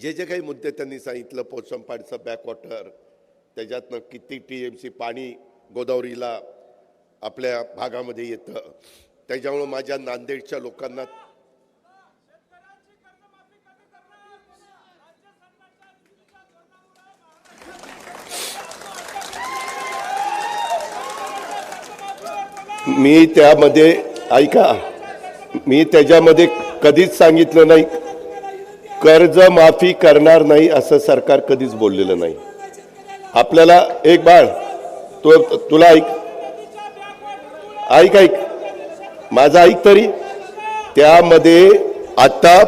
जे जे काही मुद्दे त्यांनी सांगितलं पोचमपाडचं बॅकवॉटर त्याच्यातनं किती टी एम सी पाणी गोदावरीला आपल्या भागामध्ये येतं. त्याच्यामुळं माझ्या नांदेडच्या लोकांना मी त्यामध्ये ऐका मी त्याच्यामध्ये कधीच सांगितलं नाही. कर्ज माफी करणार नाही असं सरकार कधीच बोललेलं नाही. आपल्याला एक बाळ तू तुला ऐक. ऐक ऐक. माझं ऐक तरी. त्यामध्ये आता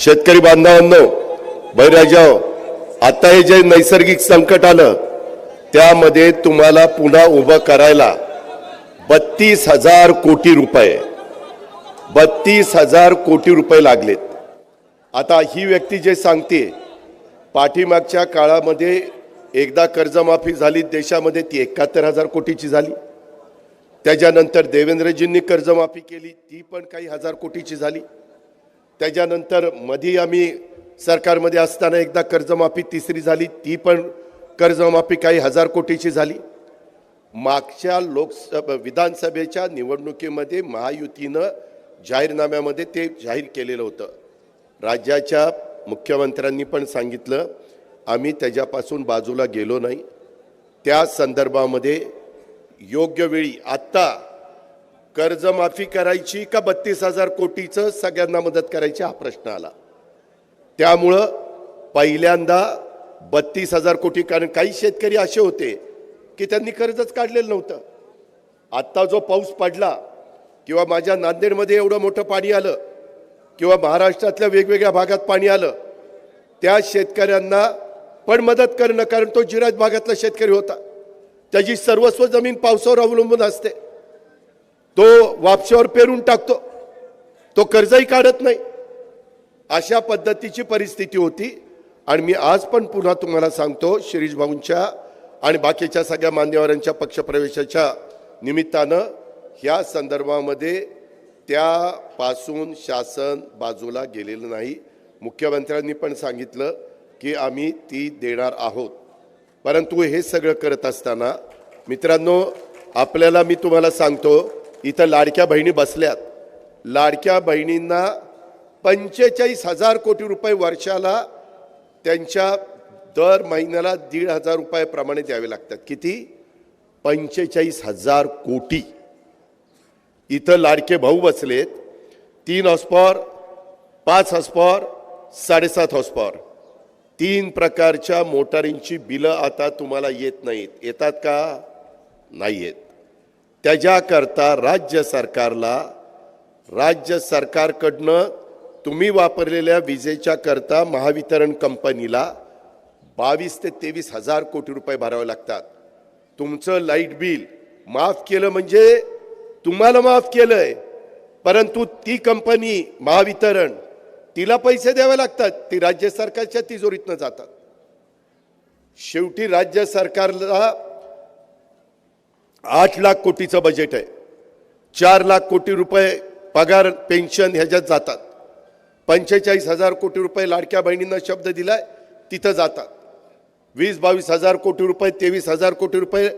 शेतकरी बांधवांनो बैराजाओ आता हे जे नैसर्गिक संकट आलं त्यामध्ये तुम्हाला पुन्हा उभं करायला बत्तीस हजार कोटी रुपये बत्तीस हजार कोटी रुपये लागलेत. आता ही व्यक्ती जे सांगते पाठीमागच्या काळामध्ये एकदा कर्जमाफी झाली देशामध्ये ती एकाहत्तर हजार कोटीची झाली. त्याच्यानंतर देवेंद्रजींनी कर्जमाफी केली ती पण काही हजार कोटीची झाली. त्याच्यानंतर मधी आम्ही सरकारमध्ये असताना एकदा कर्जमाफी तिसरी झाली ती पण कर्जमाफी काही हजार कोटीची झाली. मागच्या लोकसभा विधानसभेच्या निवडणुकीमध्ये महायुतीनं जाहीरनाम्यामध्ये ते जाहीर केलेलं होतं. राज्याच्या मुख्यमंत्र्यांनी पण सांगितलं आम्ही त्याच्यापासून बाजूला गेलो नाही. त्या संदर्भामध्ये योग्य वेळी आत्ता कर्जमाफी करायची का बत्तीस हजार कोटीचं सगळ्यांना मदत करायची हा प्रश्न आला. त्यामुळं पहिल्यांदा बत्तीस हजार कोटी कारण काही शेतकरी असे होते की त्यांनी कर्जच काढलेलं नव्हतं. आत्ता जो पाऊस पडला किंवा माझ्या नांदेडमध्ये एवढं मोठं पाणी आलं किंवा महाराष्ट्रातल्या वेगवेगळ्या भागात पाणी आलं त्या शेतकऱ्यांना पण मदत करणं कारण तो जिराज भागातला शेतकरी होता. त्याची सर्वस्व जमीन पावसावर अवलंबून असते. तो वापशावर पेरून टाकतो. तो कर्जही काढत नाही. अशा पद्धतीची परिस्थिती होती. आणि मी आज पण पुन्हा तुम्हाला सांगतो शिरीष भाऊंच्या आणि बाकीच्या सगळ्या मान्यवरांच्या पक्षप्रवेशाच्या निमित्तानं ह्या संदर्भामध्ये त्यापासून शासन बाजूला गेलेलं नाही. मुख्यमंत्र्यांनी पण सांगितलं की आम्ही ती देणार आहोत. परंतु हे सगळं करत असताना मित्रांनो आपल्याला मी तुम्हाला सांगतो इथं लाडक्या बहिणी बसल्यात. लाडक्या बहिणींना पंचेचाळीस हजार कोटी रुपये वर्षाला त्यांच्या दर महिन्याला दीड हजार रुपयाप्रमाणे द्यावे लागतात. किती? पंचेचाळीस हजार कोटी. इथं लाडके भाऊ बसलेत. तीन हॉस्पॉर पाच हॉस्पॉर साडेसात हॉस्पॉर. तीन प्रकारच्या मोटारींची बिलं आता तुम्हाला येत नाहीत. येतात का? नाही येत त्याच्याकरता राज्य सरकारला राज्य सरकारकडनं तुम्ही वापरलेल्या विजेच्या करता महावितरण कंपनीला बावीस ते तेवीस हजार कोटी रुपये भरावे लागतात. तुमचं लाइट बिल माफ केलं म्हणजे तुम्हाला माफ केलंय परंतु ती कंपनी महावितरण तिला पैसे द्यावे लागतात ती राज्य सरकारच्या तिजोरीतनं जातात. शेवटी राज्य सरकारला आठ लाख कोटीचं बजेट आहे. चार लाख कोटी रुपये पगार पेन्शन ह्याच्यात जातात. पंचेचाळीस हजार कोटी रुपये लाडक्या बहिणींना शब्द दिलाय तिथं जातात. वीस बावीस हजार कोटी रुपये तेवीस हजार कोटी रुपये